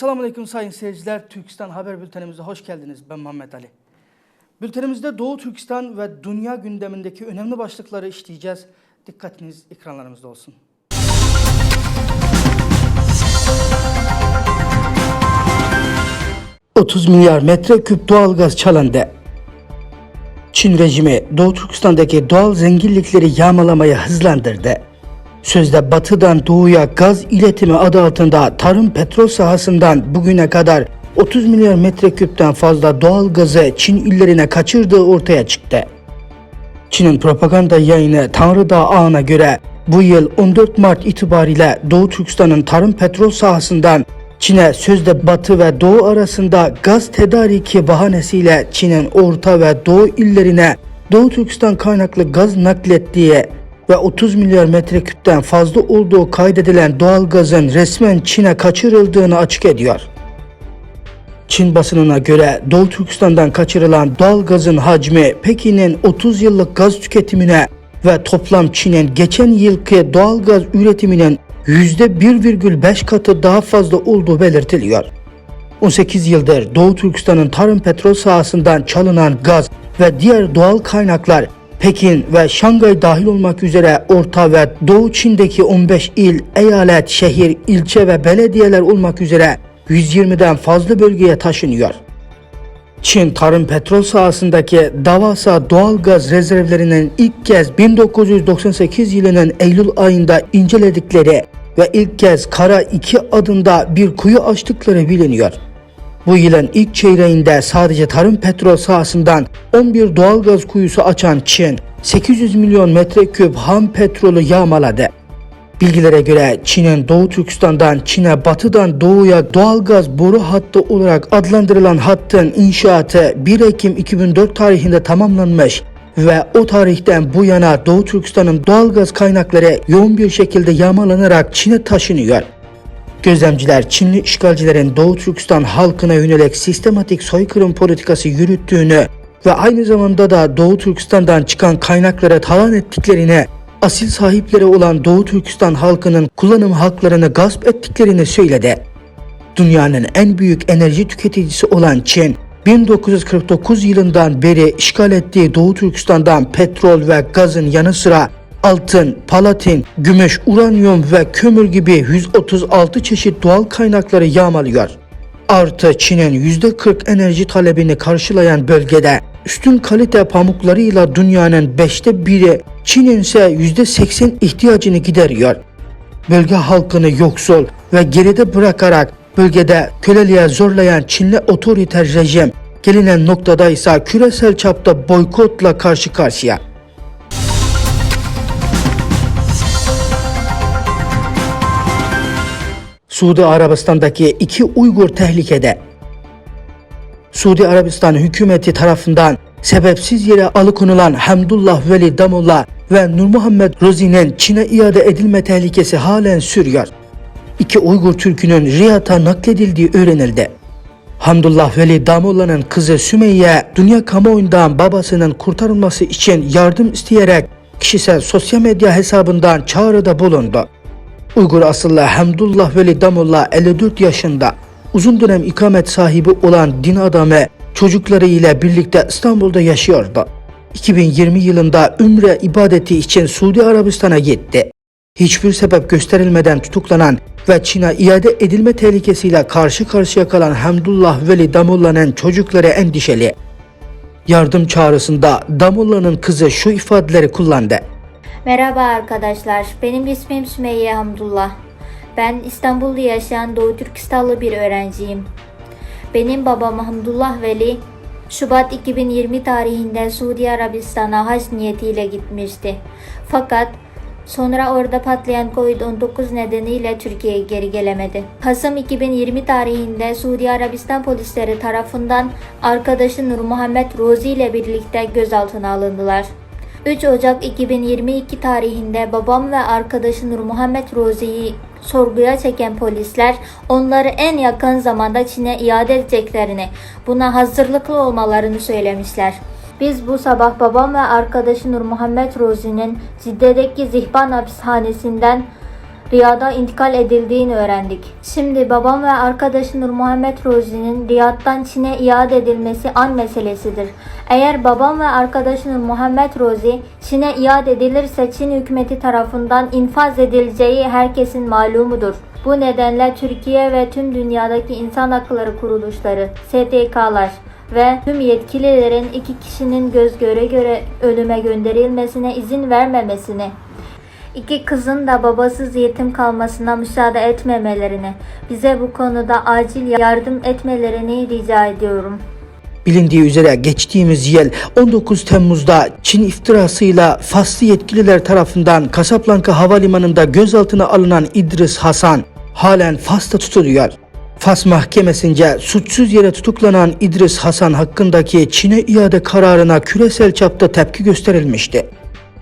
Esselamu Aleyküm sayın seyirciler. Türkistan Haber Bültenimize hoş geldiniz. Ben Muhammed Ali. Bültenimizde Doğu Türkistan ve dünya gündemindeki önemli başlıkları işleyeceğiz. Dikkatiniz ekranlarımızda olsun. ...30 milyar metreküp doğalgaz çalındı. Çin rejimi Doğu Türkistan'daki doğal zenginlikleri yağmalamaya hızlandırdı. Sözde batıdan doğuya gaz iletimi adı altında tarım petrol sahasından bugüne kadar 30 milyar metreküpten fazla doğal gazı Çin illerine kaçırdığı ortaya çıktı. Çin'in propaganda yayını Tanrıdağ ağına göre bu yıl 14 Mart itibariyle Doğu Türkistan'ın tarım petrol sahasından Çin'e sözde batı ve doğu arasında gaz tedariki bahanesiyle Çin'in orta ve doğu illerine Doğu Türkistan kaynaklı gaz naklettiği ve 30 milyar metreküpten fazla olduğu kaydedilen doğal gazın resmen Çin'e kaçırıldığını açık ediyor. Çin basınına göre Doğu Türkistan'dan kaçırılan doğal gazın hacmi Pekin'in 30 yıllık gaz tüketimine ve toplam Çin'in geçen yılki doğal gaz üretiminin %1,5 katı daha fazla olduğu belirtiliyor. 18 yıldır Doğu Türkistan'ın tarım petrol sahasından çalınan gaz ve diğer doğal kaynaklar Pekin ve Şangay dahil olmak üzere Orta ve Doğu Çin'deki 15 il, eyalet, şehir, ilçe ve belediyeler olmak üzere 120'den fazla bölgeye taşınıyor. Çin tarım petrol sahasındaki Davasa doğal gaz rezervlerinin ilk kez 1998 yılının Eylül ayında inceledikleri ve ilk kez Kara 2 adında bir kuyu açtıkları biliniyor. Bu yılın ilk çeyreğinde sadece tarım petrol sahasından 11 doğal gaz kuyusu açan Çin 800 milyon metreküp ham petrolü yağmaladı. Bilgilere göre Çin'in Doğu Türkistan'dan Çin'e batıdan doğuya doğalgaz boru hattı olarak adlandırılan hattın inşaatı 1 Ekim 2004 tarihinde tamamlanmış ve o tarihten bu yana Doğu Türkistan'ın doğalgaz kaynakları yoğun bir şekilde yağmalanarak Çin'e taşınıyor. Gözlemciler Çinli işgalcilerin Doğu Türkistan halkına yönelik sistematik soykırım politikası yürüttüğünü ve aynı zamanda da Doğu Türkistan'dan çıkan kaynakları talan ettiklerini, asil sahipleri olan Doğu Türkistan halkının kullanım haklarını gasp ettiklerini söyledi. Dünyanın en büyük enerji tüketicisi olan Çin, 1949 yılından beri işgal ettiği Doğu Türkistan'dan petrol ve gazın yanı sıra altın, palatin, gümüş, uranyum ve kömür gibi 136 çeşit doğal kaynakları yağmalıyor. Artı Çin'in %40 enerji talebini karşılayan bölgede üstün kalite pamuklarıyla dünyanın beşte biri, Çin'in ise %80 ihtiyacını gideriyor. Bölge halkını yoksul ve geride bırakarak bölgede köleliğe zorlayan Çinli otoriter rejim gelinen noktada ise küresel çapta boykotla karşı karşıya. Suudi Arabistan'daki iki Uygur tehlikede. Suudi Arabistan hükümeti tarafından sebepsiz yere alıkonulan Hamdullah Veli Damullah ve Nur Muhammed Rozi'nin Çin'e iade edilme tehlikesi halen sürüyor. İki Uygur Türk'ünün Riyad'a nakledildiği öğrenildi. Hamdullah Veli Damullah'ın kızı Sümeyye dünya kamuoyundan babasının kurtarılması için yardım isteyerek kişisel sosyal medya hesabından çağrıda bulundu. Uygur asıllı Hamdullah Veli Damullah 54 yaşında uzun dönem ikamet sahibi olan din adamı çocukları ile birlikte İstanbul'da yaşıyordu. 2020 yılında Ümre ibadeti için Suudi Arabistan'a gitti. Hiçbir sebep gösterilmeden tutuklanan ve Çin'e iade edilme tehlikesiyle karşı karşıya kalan Hamdullah Veli Damullah'ın çocukları endişeli. Yardım çağrısında Damullah'ın kızı şu ifadeleri kullandı. Merhaba arkadaşlar, benim ismim Sümeyye Hamdullah. Ben İstanbul'da yaşayan Doğu Türkistanlı bir öğrenciyim. Benim babam Hamdullah Veli, Şubat 2020 tarihinde Suudi Arabistan'a hac niyetiyle gitmişti. Fakat sonra orada patlayan Covid-19 nedeniyle Türkiye'ye geri gelemedi. Kasım 2020 tarihinde Suudi Arabistan polisleri tarafından arkadaşı Nur Muhammed Rozi ile birlikte gözaltına alındılar. 3 Ocak 2022 tarihinde babam ve arkadaşı Nur Muhammed Rozi'yi sorguya çeken polisler onları en yakın zamanda Çin'e iade edeceklerini, buna hazırlıklı olmalarını söylemişler. Biz bu sabah babam ve arkadaşı Nur Muhammed Rozi'nin Cidde'deki Zihban hapishanesinden Riyad'a intikal edildiğini öğrendik. Şimdi babam ve arkadaşı Nur Muhammed Rozi'nin Riyad'dan Çin'e iade edilmesi an meselesidir. Eğer babam ve arkadaşı Nur Muhammed Rozi Çin'e iade edilirse Çin hükümeti tarafından infaz edileceği herkesin malumudur. Bu nedenle Türkiye ve tüm dünyadaki insan hakları kuruluşları, STK'lar ve tüm yetkililerin iki kişinin göz göre göre ölüme gönderilmesine izin vermemesini, iki kızın da babasız yetim kalmasına müsaade etmemelerini, bize bu konuda acil yardım etmelerini rica ediyorum. Bilindiği üzere geçtiğimiz yıl 19 Temmuz'da Çin iftirasıyla Faslı yetkililer tarafından Casablanca Havalimanı'nda gözaltına alınan İdris Hasan halen Fas'ta tutuluyor. Fas mahkemesince suçsuz yere tutuklanan İdris Hasan hakkındaki Çin'e iade kararına küresel çapta tepki gösterilmişti.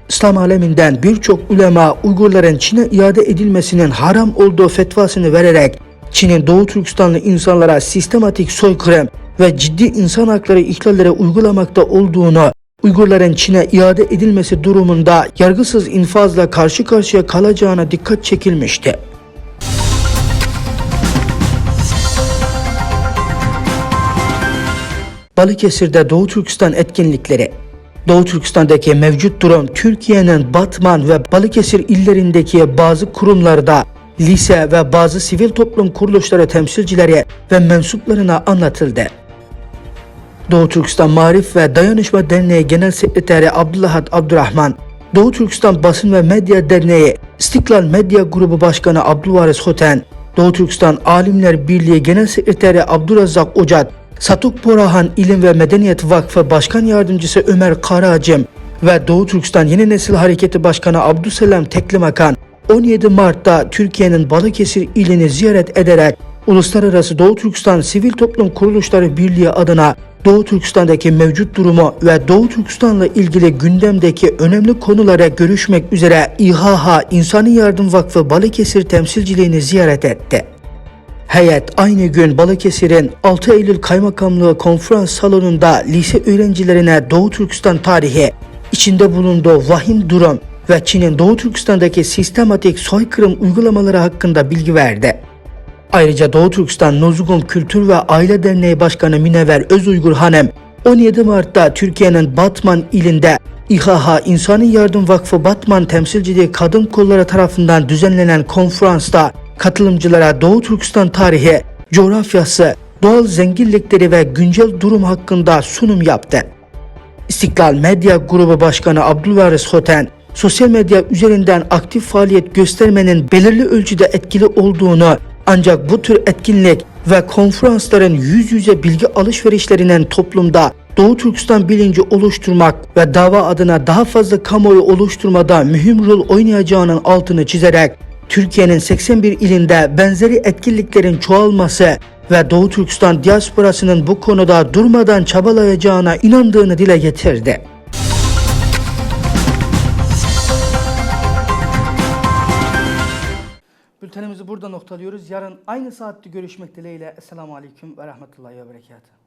İslam aleminden birçok ulema Uygurların Çin'e iade edilmesinin haram olduğu fetvasını vererek Çin'in Doğu Türkistanlı insanlara sistematik soykırım ve ciddi insan hakları ihlalleri uygulamakta olduğunu, Uygurların Çin'e iade edilmesi durumunda yargısız infazla karşı karşıya kalacağına dikkat çekilmişti. Balıkesir'de Doğu Türkistan etkinlikleri Doğu Türkistan'daki mevcut durum Türkiye'nin Batman ve Balıkesir illerindeki bazı kurumlarda lise ve bazı sivil toplum kuruluşları temsilcileri ve mensuplarına anlatıldı. Doğu Türkistan Marif ve Dayanışma Derneği Genel Sekreteri Abdullahat Abdurrahman, Doğu Türkistan Basın ve Medya Derneği İstiklal Medya Grubu Başkanı Abdülvaris Hoten, Doğu Türkistan Alimler Birliği Genel Sekreteri Abdurrazzak Ocat, Satuk Porahan İlim ve Medeniyet Vakfı Başkan Yardımcısı Ömer Karacım ve Doğu Türkistan Yeni Nesil Hareketi Başkanı Abdüselam Teklimakan 17 Mart'ta Türkiye'nin Balıkesir ilini ziyaret ederek Uluslararası Doğu Türkistan Sivil Toplum Kuruluşları Birliği adına Doğu Türkistan'daki mevcut durumu ve Doğu Türkistan'la ilgili gündemdeki önemli konulara görüşmek üzere İHH İnsani Yardım Vakfı Balıkesir temsilciliğini ziyaret etti. Heyet aynı gün Balıkesir'in 6 Eylül Kaymakamlığı konferans salonunda lise öğrencilerine Doğu Türkistan tarihi, içinde bulunduğu vahim durum ve Çin'in Doğu Türkistan'daki sistematik soykırım uygulamaları hakkında bilgi verdi. Ayrıca Doğu Türkistan Nozugum Kültür ve Aile Derneği Başkanı Minever Özuygur Hanım 17 Mart'ta Türkiye'nin Batman ilinde İHH İnsani Yardım Vakfı Batman Temsilciliği Kadın Kolları tarafından düzenlenen konferansta katılımcılara Doğu Türkistan tarihi, coğrafyası, doğal zenginlikleri ve güncel durum hakkında sunum yaptı. İstiklal Medya Grubu Başkanı Abdülvaris Hoten, sosyal medya üzerinden aktif faaliyet göstermenin belirli ölçüde etkili olduğunu ancak bu tür etkinlik ve konferansların yüz yüze bilgi alışverişlerinin toplumda Doğu Türkistan bilinci oluşturmak ve dava adına daha fazla kamuoyu oluşturmada mühim rol oynayacağının altını çizerek Türkiye'nin 81 ilinde benzeri etkinliklerin çoğalması ve Doğu Türkistan diasporasının bu konuda durmadan çabalayacağına inandığını dile getirdi. Bültenimizi burada noktalıyoruz. Yarın aynı saatte görüşmek dileğiyle. Esselamu Aleyküm ve Rahmetullahi ve Berekatuhu.